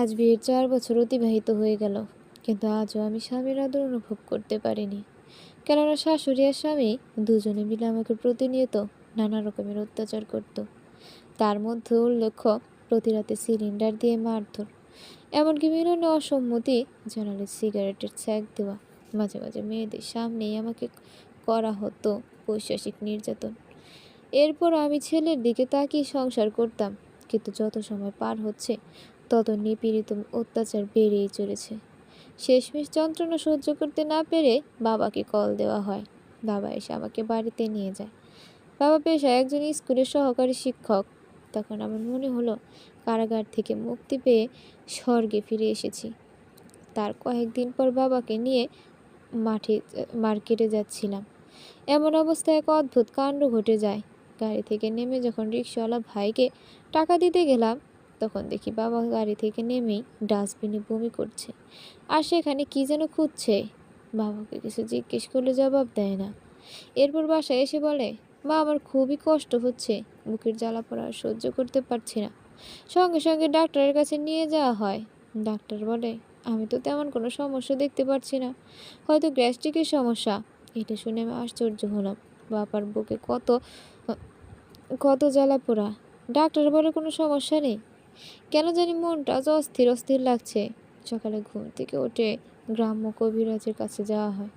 আজ বিয়ের চার বছর অতিবাহিত হয়ে গেল, কিন্তু আজও আমি স্বামীর আদর অনুভব করতে পারিনি। কেননা শাশুড়ি আর স্বামী দুজনে মিলে আমাকে প্রতিনিয়ত নানা রকমের অত্যাচার করত। তার মধ্যে উল্লেখ্য প্রতি রাতে সিলিন্ডার দিয়ে মারধর, এমনকি মিলনে অসম্মতি জানালে সিগারেটের ছ্যাক দেওয়া, মাঝে মাঝে মেয়েদের সামনেই আমাকে করা হতো বৈশ্বাসিক নির্যাতন। এরপর আমি ছেলের দিকে তাকিয়ে সংসার করতাম, কিন্তু যত সময় পার হচ্ছে তত নিপীড়িত অত্যাচার বেড়েই চলেছে। শেষমেশ যন্ত্রণা সহ্য করতে না পেরে বাবাকে কল দেওয়া হয়। বাবা এসে আমাকে বাড়িতে নিয়ে যায়। বাবা পেশায় একজন স্কুলের সহকারী শিক্ষক। তখন আমার মনে হলো, কারাগার থেকে মুক্তি পেয়ে স্বর্গে ফিরে এসেছি। তার কয়েকদিন পর বাবাকে নিয়ে মাঠে, মার্কেটে যাচ্ছিলাম। এমন অবস্থায় এক অদ্ভুত কাণ্ড ঘটে যায়। গাড়ি থেকে নেমে যখন রিক্সাওয়ালা ভাইকে টাকা দিতে গেলাম তখন দেখি বাবা গাড়ি থেকে নেমেই ডাস্টবিনে বমি করছে। আর সেখানে কি যেন খুঁজছে? বাবাকে কিছু জিজ্ঞেস করলে জবাব দেয় না। এরপর বাসায় এসে বলে, মা, আমার খুবই কষ্ট হচ্ছে। বুকের জ্বালা পড়া সহ্য করতে পারছি না। সঙ্গে সঙ্গে ডাক্তারের কাছে নিয়ে যাওয়া হয়। ডাক্তার বলে, আমি তো তেমন কোনো সমস্যা দেখতে পারছি না। হয়তো গ্যাস্ট্রিকের সমস্যা। এটা শুনে আমি আশ্চর্য হলাম। বাবার বুকে কত কত জ্বালা পোড়া। ডাক্তার বলে, কোনো সমস্যা নেই। কেন জানি মনটা আজ অস্থির অস্থির লাগছে। সকালে ঘুম থেকে উঠে গ্রাম্য কবিরাজের কাছে যাওয়া হয়।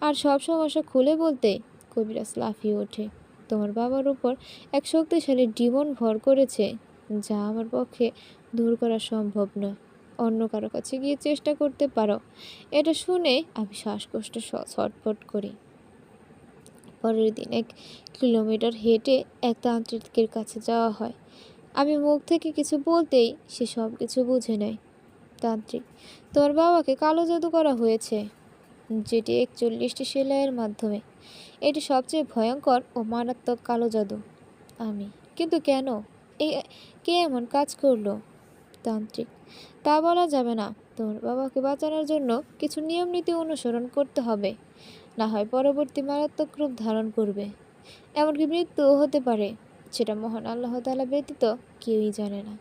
আর সব সমস্যা খুলে বলতে কবিরাজ লাফিয়ে ওঠে। তোমার বাবার উপর এক শক্তিশালী ডিমন ভর করেছে, যা আমার পক্ষে দূর করা সম্ভব নয়। অন্য কারও কাছে গিয়ে চেষ্টা করতে পারো, এটা শুনে আমি শ্বাসকষ্ট ছটফট করি। পরের দিন এক কিলোমিটার হেঁটে এক তান্ত্রিকের কাছে যাওয়া হয়। আমি মুখ থেকে কিছু বলতেই সে সব কিছু বুঝে নেয়। তান্ত্রিক তোমার বাবাকে কালো জাদু করা হয়েছে। যেটি একচল্লিশটি সেলাইয়ের মাধ্যমে। এটি সবচেয়ে ভয়ঙ্কর ও মারাত্মক কালো জাদু। আমি, কিন্তু কেন? এই কে এমন কাজ করল? তান্ত্রিক, তা বলা যাবে না। তোমার বাবাকে বাঁচানোর জন্য কিছু নিয়ম নীতি অনুসরণ করতে হবে। না হয় পরবর্তী মারাত্মক রূপ ধারণ করবে। এমনকি মৃত্যুও হতে পারে। সেটা মহান আল্লাহ তালা ব্যতীত কেউই জানে না।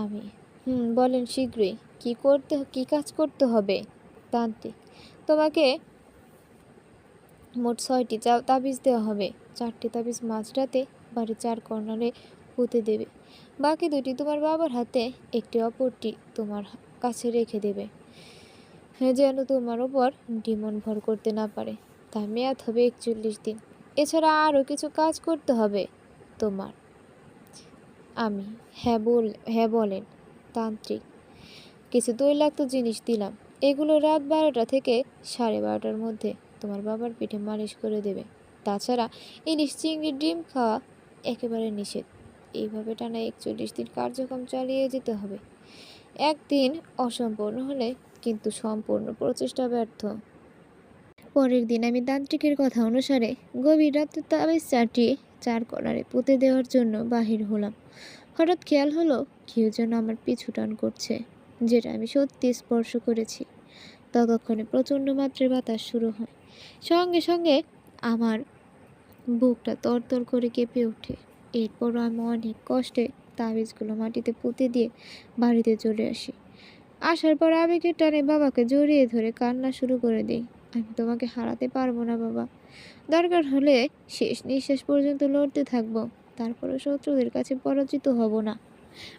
আমি হুম, বলেন শীঘ্রই কি করতে, কি কাজ করতে হবে? তান্ত্রিক, তোমাকে মোট ছয়টি তাবিজ দেওয়া হবে। চারটি তাবিজ মাঝরাতে বাড়ির চার কর্নারে পুঁতে দেবে। বাকি দুটি তোমার বাবার হাতে, একটি অপরটি তোমার কাছে রেখে দেবে। যেন তোমার ওপর ডিমন ভর করতে না পারে। তার মেয়াদ হবে একচল্লিশ দিন। এছাড়া আরও কিছু কাজ করতে হবে। তোমার। আমি হ্যাঁ বল হ্যাঁ বলেন, তান্ত্রিক। কিছু তৈলাক্ত জিনিস দিলাম। এগুলো রাত বারোটা থেকে সাড়ে বারোটার মধ্যে তোমার বাবার পিঠে মালিশ করে দেবে। তাছাড়া ইলিশ চিংড়ির ডিম খাওয়া একেবারে নিষেধ। এইভাবে টানা একচল্লিশ দিন কার্যক্রম চালিয়ে যেতে হবে। একদিন অসম্পূর্ণ হলে কিন্তু সম্পূর্ণ প্রচেষ্টা ব্যর্থ। পরের দিন আমি তান্ত্রিকের কথা অনুসারে গভীর রাতে তাবিজ চারটি চার কর্নারে পুঁতে দেওয়ার জন্য বাহির হলাম। হঠাৎ খেয়াল হলো, কেউ যেন আমার পিছু টান করছে, যেটা আমি সত্যি স্পর্শ করেছি। ততক্ষণে প্রচণ্ড মাত্রায় বাতাস শুরু হয়। সঙ্গে সঙ্গে আমার বুকটা তরতর করে কেঁপে ওঠে। এরপরও আমি অনেক কষ্টে তাবিজগুলো মাটিতে পুঁতে দিয়ে বাড়িতে চলে আসি। আসার পর আবেগের টানে বাবাকে জড়িয়ে ধরে কান্না শুরু করে দিই। আমি তোমাকে হারাতে পারব না, বাবা। দরকার হলে শেষ নিঃশ্বাস পর্যন্ত লড়তে থাকব। তারপরে শত্রুদের কাছে পরাজিত হব না।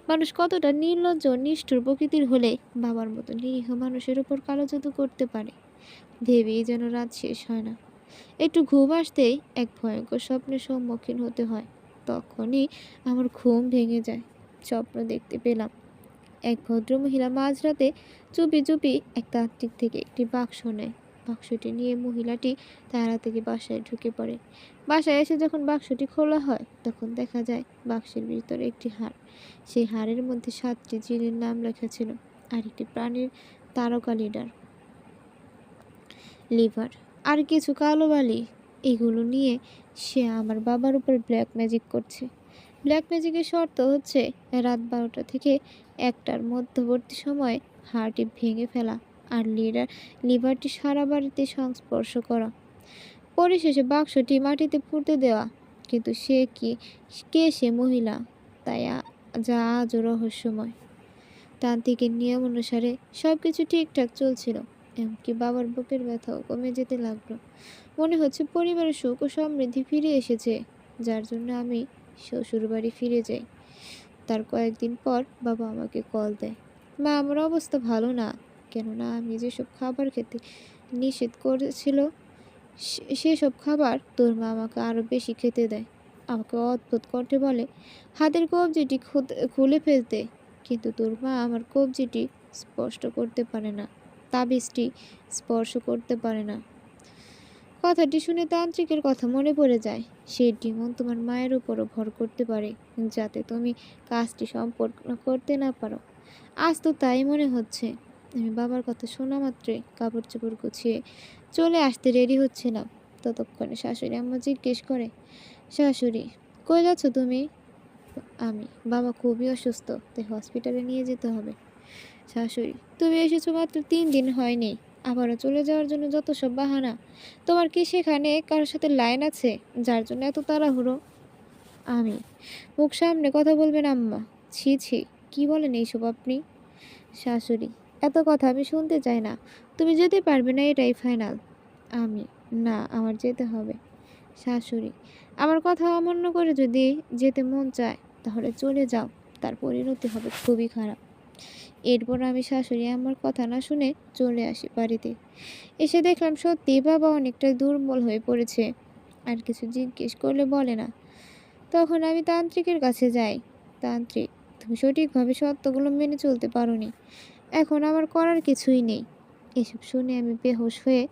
মানুষ কতটা নির্লজ্জ, নিষ্ঠুর প্রকৃতির হলে বাবার মতো নিরীহ মানুষের উপর কালো জাদু করতে পারে। ভেবেই যেন রাত শেষ হয় না। একটু ঘুম আসতেই এক ভয়ঙ্কর স্বপ্নের সম্মুখীন হতে হয়। তখনই আমার ঘুম ভেঙে যায়। স্বপ্ন দেখতে পেলাম। এক ভদ্রমহিলা মাঝরাতে চুপি চুপি এক তান্ত্রিক থেকে একটি বাক্স নেয়। বাক্সটি নিয়ে মহিলাটি থেকে বাসায় ঢুকে পড়ে। বাসায় এসে যখন বাক্সটি খোলা হয়, তখন দেখা যায় বাক্সের ভিতরে একটি হাড় সেই হাড়ের মধ্যে সাতটি জিনের নাম লেখা ছিল আর একটি প্রাণীর তারকা লিডার। লিভার। আর কিছু কালো বালি, এগুলো নিয়ে সে আমার বাবার উপর ব্ল্যাক ম্যাজিক করছে। ব্ল্যাক ম্যাজিকের শর্ত হচ্ছে, রাত বারোটা থেকে একটার মধ্যবর্তী সময়ে হাড়টি ভেঙে ফেলা। আর লিডার লিভারটি সারা বাড়িতে সংস্পর্শ করা। পরিশেষে বাক্সটি মাটিতে পুঁতে দেওয়া। কিন্তু সে কি, কে সে মহিলা? তাই যা আজও রহস্যময়। তান্ত্রিকের নিয়ম অনুসারে সব কিছু ঠিকঠাক চলছিল, এমনকি বাবার বুকের ব্যথাও কমে যেতে লাগল। মনে হচ্ছে পরিবারের সুখ ও সমৃদ্ধি ফিরে এসেছে, যার জন্য আমি শ্বশুর বাড়ি ফিরে যাই। তার কয়েকদিন পর বাবা আমাকে কল দেয়। মা, আমার অবস্থা ভালো না। কেননা আমি যেসব খাবার খেতে নিষেধ করেছিল সেসব খাবার তোর মা আমাকে আরও বেশি খেতে দেয়। আমাকে অদ্ভুত কণ্ঠে বলে, হাতের কবজিটি খুলে ফেলতে। কিন্তু তোর মা আমার কবজিটি স্পষ্ট করতে পারে না, তাবিজটি স্পর্শ করতে পারে না। কথাটি শুনে তান্ত্রিকের কথা মনে পড়ে যায় সেই ডিমন তোমার মায়ের উপরও ভর করতে পারে, যাতে তুমি কাজটি সম্পন্ন করতে না পারো। আজ তো তাই মনে হচ্ছে। আমি বাবার কথা শোনা মাত্রই কাপড় চোপড় গুছিয়ে চলে আসতে রেডি হচ্ছিলাম ততক্ষণে শাশুড়ি আম্মা জিজ্ঞেস করে, শাশুড়ি, কই যাচ্ছ তুমি? আমি, বাবা খুবই অসুস্থ, তাই হসপিটালে নিয়ে যেতে হবে। শাশুড়ি, তুমি এসেছ মাত্র তিন দিন হয়নি, আবারও চলে যাওয়ার জন্য যত সব বাহানা, তোমার কি সেখানে কারোর সাথে লাইন আছে, যার জন্য এত তাড়াহুড়ো? আমি, মুখ সামনে কথা বলবেন আম্মা, ছি ছি, কি বলেন এইসব আপনি? শাশুড়ি এত কথা আমি শুনতে চাই না। তুমি যেতে পারবে না, এটাই ফাইনাল আমি, না, আমার যেতে হবে। শাশুড়ি, আমার কথা অমান্য করে যদি যেতে মন চায়, তাহলে চলে যাও। তার পরিণতি হবে খুবই খারাপ। এরপর আমি শাশুড়ি আমার কথা না শুনে চলে আসি বাড়িতে। এসে দেখলাম সত্যি বাবা অনেকটা দুর্বল হয়ে পড়েছে। আর কিছু জিজ্ঞেস করলে বলে না। তখন আমি তান্ত্রিকের কাছে যাই। তান্ত্রিক, তুমি সঠিকভাবে সত্যগুলো মেনে চলতে পারোনি। এখন আমার করার কিছুই নেই। এসব শুনে আমি বেহুশ হয়ে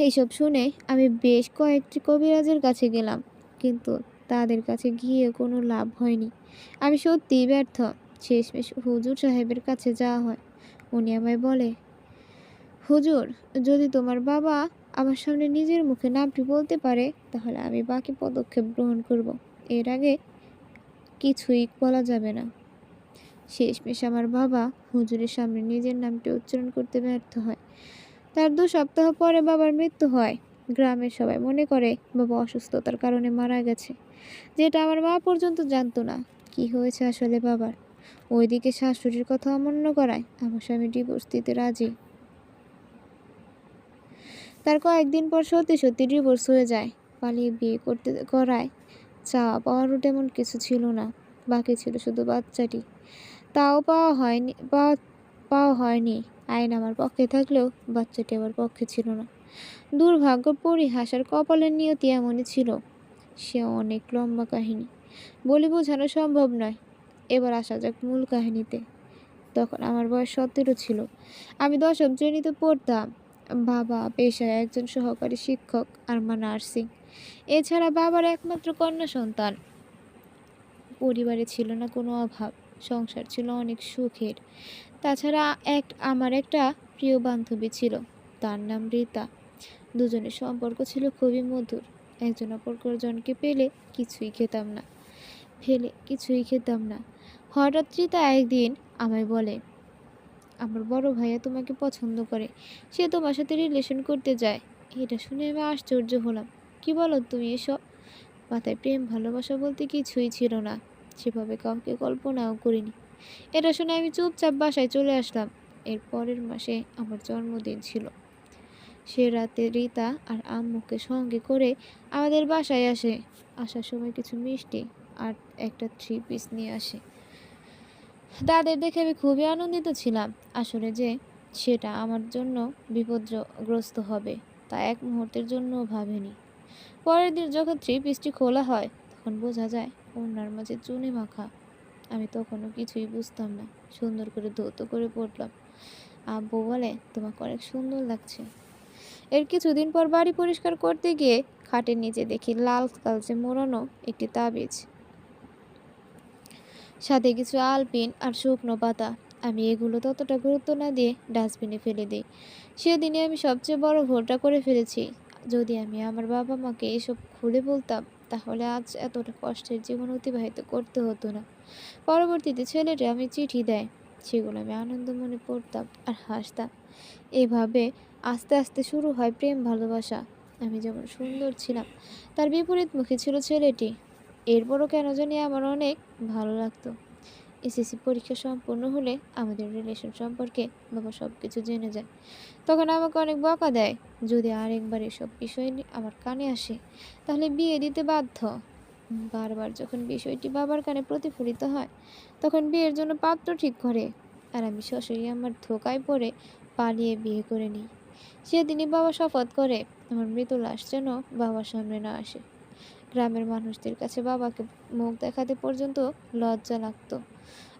এইসব শুনে আমি বেশ কয়েকটি কবিরাজের কাছে গেলাম, কিন্তু তাদের কাছে গিয়ে কোনো লাভ হয়নি। আমি সত্যিই ব্যর্থ। শেষমেশ হুজুর সাহেবের কাছে যাওয়া হয়। উনি আমায় বলে, হুজুর, যদি তোমার বাবা আমার সামনে নিজের মুখে নামটি বলতে পারে, তাহলে আমি বাকি পদক্ষেপ গ্রহণ করব। এর আগে কিছুই বলা যাবে না। শেষমেশ আমার বাবা হুজুরের সামনে নিজের নামটি উচ্চারণ করতে ব্যর্থ হয়। তার দু সপ্তাহ পরে বাবার মৃত্যু হয়। গ্রামের সবাই মনে করে বাবা অসুস্থতার কারণে মারা গেছে। যেটা আমার মা পর্যন্ত জানতো না। কি হয়েছে আসলে বাবার? ওইদিকে শাশুড়ির কথা অমান্য করায় আমার স্বামী ডিভোর্স দিতে রাজি। তার কয়েকদিন পর সত্যি সত্যি ডিভোর্স হয়ে যায়। পালিয়ে বিয়ে করতে করায়। চাওয়া পাওয়ারও তেমন কিছু ছিল না। বাকি ছিল শুধু বাচ্চাটি। তাও পাওয়া হয়নি পাওয়া হয়নি। আইন আমার পক্ষে থাকলেও বাচ্চাটি আমার পক্ষে ছিল না। দুর্ভাগ্য, পরিহাসার কপালের নিয়তি এমনই ছিল। সে অনেক লম্বা কাহিনী। বলে বোঝানো সম্ভব নয়। এবার আসা যাক মূল কাহিনীতে। তখন আমার বয়স সতেরো ছিল। আমি দশম শ্রেণীতে পড়তাম। বাবা পেশায় একজন সহকারী শিক্ষক আর মা নার্সিং। এছাড়া বাবার একমাত্র কন্যা সন্তান। পরিবারে ছিল না কোনো অভাব, সংসার ছিল অনেক সুখের। তাছাড়া এক, আমার একটা প্রিয় বান্ধবী ছিল, তার নাম রীতা। দুজনের সম্পর্ক ছিল খুবই মধুর, একজন অপরজনকে পেলে কিছুই খেতাম না, ফেলে কিছুই খেতাম না। হঠাৎ রীতা একদিন আমায় বলে, আমার বড় ভাইয়া তোমাকে পছন্দ করে, সে তোমার সাথে রিলেশন করতে যায়। এটা শুনে আমি আশ্চর্য হলাম। কি বলো তুমি এসব? মাথায় প্রেম, ভালোবাসা বলতে কিছুই ছিল না। সেভাবে কাউকে কল্পনাও করিনি। এটা শুনে আমি চুপচাপ বাসায় চলে আসলাম। এর পরের মাসে আমার জন্মদিন ছিল। সে রাতে রীতা আর আম্মুকে সঙ্গে করে আমাদের বাসায় আসে। আসার সময় কিছু মিষ্টি আর একটা থ্রি পিস নিয়ে আসে। তাদের দেখে আমি খুবই আনন্দিত ছিলাম। আসলে যে সেটা আমার জন্য বিপদগ্রস্ত হবে তা এক মুহূর্তের জন্যও ভাবেনি। পরের দিন যখন থ্রি পিসটি খোলা হয়, তখন বোঝা যায় ওনার মাঝে চুনে মাখা। আমি তখনও কিছুই বুঝতাম না। সুন্দর করে ধৌত করে পড়লাম। আব্বু বলে, তোমাকে অনেক সুন্দর লাগছে। এর কিছুদিন পর বাড়ি পরিষ্কার করতে গিয়ে খাটের নিচে দেখি লাল কালচে মোড়ানো একটি তাবিজ। সাথে কিছু আলপিন আর শুকনো পাতা। আমি এগুলো ততটা গুরুত্ব না দিয়ে ডাস্টবিনে ফেলে দিই। সেদিনে আমি সবচেয়ে বড় ভুলটা করে ফেলেছি। যদি আমি আমার বাবা মাকে এসব খুলে বলতাম, তাহলে আজ এতটা কষ্টের জীবন অতিবাহিত করতে হতো না। পরবর্তীতে ছেলেটা আমি চিঠি দেয়, সেগুলো আমি আনন্দ মনে পড়তাম আর হাসতাম। এভাবে আস্তে আস্তে শুরু হয় প্রেম ভালোবাসা। আমি যেমন সুন্দর ছিলাম, তার বিপরীত মুখে ছিল ছেলেটি। এরপরও কেন জানি আমার অনেক ভালো লাগতো। এসএসসি পরীক্ষা সম্পূর্ণ হলে আমাদের রিলেশন সম্পর্কে বাবা সব কিছু জেনে যায়। তখন আমাকে অনেক বকা দেয়, যদি আরেকবার এসব বিষয় আমার কানে আসে। তাহলে বিয়ে দিতে বাধ্য। বারবার যখন বিষয়টি বাবার কানে প্রতিফলিত হয়, তখন বিয়ের জন্য পাত্র ঠিক করে আর আমি শ্বশুরি আমার ধোকায় পড়ে পালিয়ে বিয়ে করে নিই। সেদিনই বাবা শপথ করে, আমার মৃত লাশ যেন বাবার সামনে না আসে। গ্রামের মানুষদের কাছে বাবাকে মুখ দেখাতে পর্যন্ত লজ্জা লাগতো।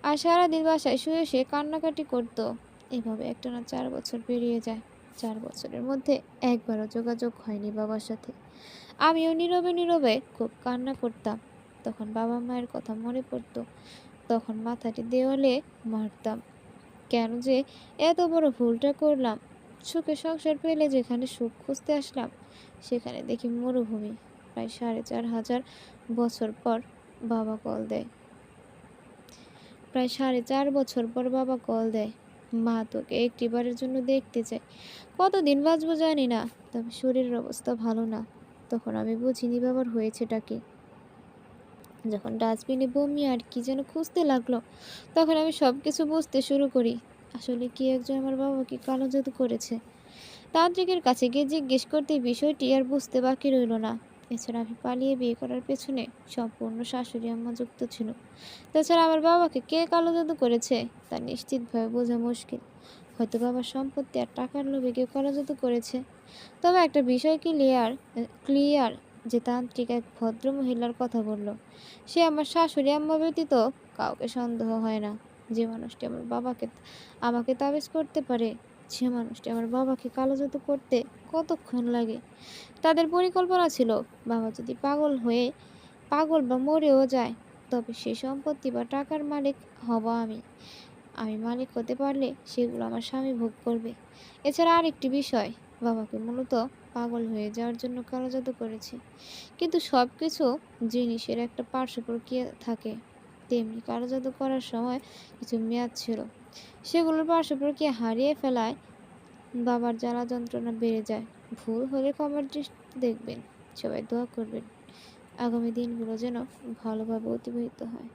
আর সারাদিন বাসায় শুয়ে শুয়ে কান্নাকাটি করতো। এভাবে একটানা চার বছর পেরিয়ে যায়। চার বছরের মধ্যে একবারও যোগাযোগ হয়নি বাবার সাথে। আমিও নীরবে নীরবে খুব কান্না করতাম। তখন বাবা মায়ের কথা মনে পড়তো। তখন মাথাটি দেওয়ালে মারতাম। কেন যে এত বড় ভুলটা করলাম। সুখে সংসার পেলে যেখানে সুখ খুঁজতে আসলাম, সেখানে দেখি মরুভূমি। প্রায় সাড়ে চার হাজার বছর পর বাবা কল দেয়। প্রায় সাড়ে চার বছর পর বাবা কল দেয়, মা, তোকে একটিবারের জন্য দেখতে চাই। কতদিন বাঁচবো জানি না, তবে শরীরের অবস্থা ভালো না। তখন আমি বুঝিনি বাবার হয়েছেটা কি। যখন ডাস্টবিনে বমি আর কি যেন খুঁজতে লাগল, তখন আমি সব কিছু বুঝতে শুরু করি, আসলে কি একজন আমার বাবাকে কালো জাদু করেছে? তান্ত্রিকের কাছে গিয়ে জিজ্ঞেস করতে বিষয়টি আর বুঝতে বাকি রইল না। এছাড়া আমি পালিয়ে বিয়ে করার পেছনে সম্পূর্ণ শাশুড়ি আম্মা যুক্ত ছিল। তাছাড়া আমার বাবাকে কে কালো জাদু করেছে তা নিশ্চিতভাবে বোঝা মুশকিল। হয়তো বাবার সম্পত্তি আর টাকার লোভে কেউ কালো জাদু করেছে। তবে একটা বিষয় ক্লিয়ার ক্লিয়ার যে তান্ত্রিক এক ভদ্র মহিলার কথা বলল, সে আমার শাশুড়ি আম্মা ব্যতীত কাউকে সন্দেহ হয় না। যে মানুষটি আমার বাবাকে, আমাকে তাবিজ করতে পারে যে মানুষটি আমার বাবাকে কালো জাদু করতে কতক্ষণ লাগে? তাদের পরিকল্পনা ছিল, বাবা যদি পাগল হয়ে, পাগল বা মরেও যায়, তবে সেই সম্পত্তি বা টাকার মালিক হব আমি। আমি মালিক হতে পারলে সেগুলো আমার স্বামী ভোগ করবে। এছাড়া আরেকটি বিষয়, বাবাকে মূলত পাগল হয়ে যাওয়ার জন্য কালো জাদু করেছে। কিন্তু সব কিছু জিনিসের একটা পার্শ্ব প্রক্রিয়া থাকে। তেমনি কালো জাদু করার সময় কিছু মেয়াদ ছিল। সেগুলোর পার্শ্বপ্রকে হারিয়ে ফেলায় বাবার জ্বালা যন্ত্রণা বেড়ে যায়। ভুল হলে ক্ষমার দৃষ্টি দেখবেন, সবাই দোয়া করবেন। আগামী দিনগুলো যেন ভালোভাবে অতিবাহিত হয়।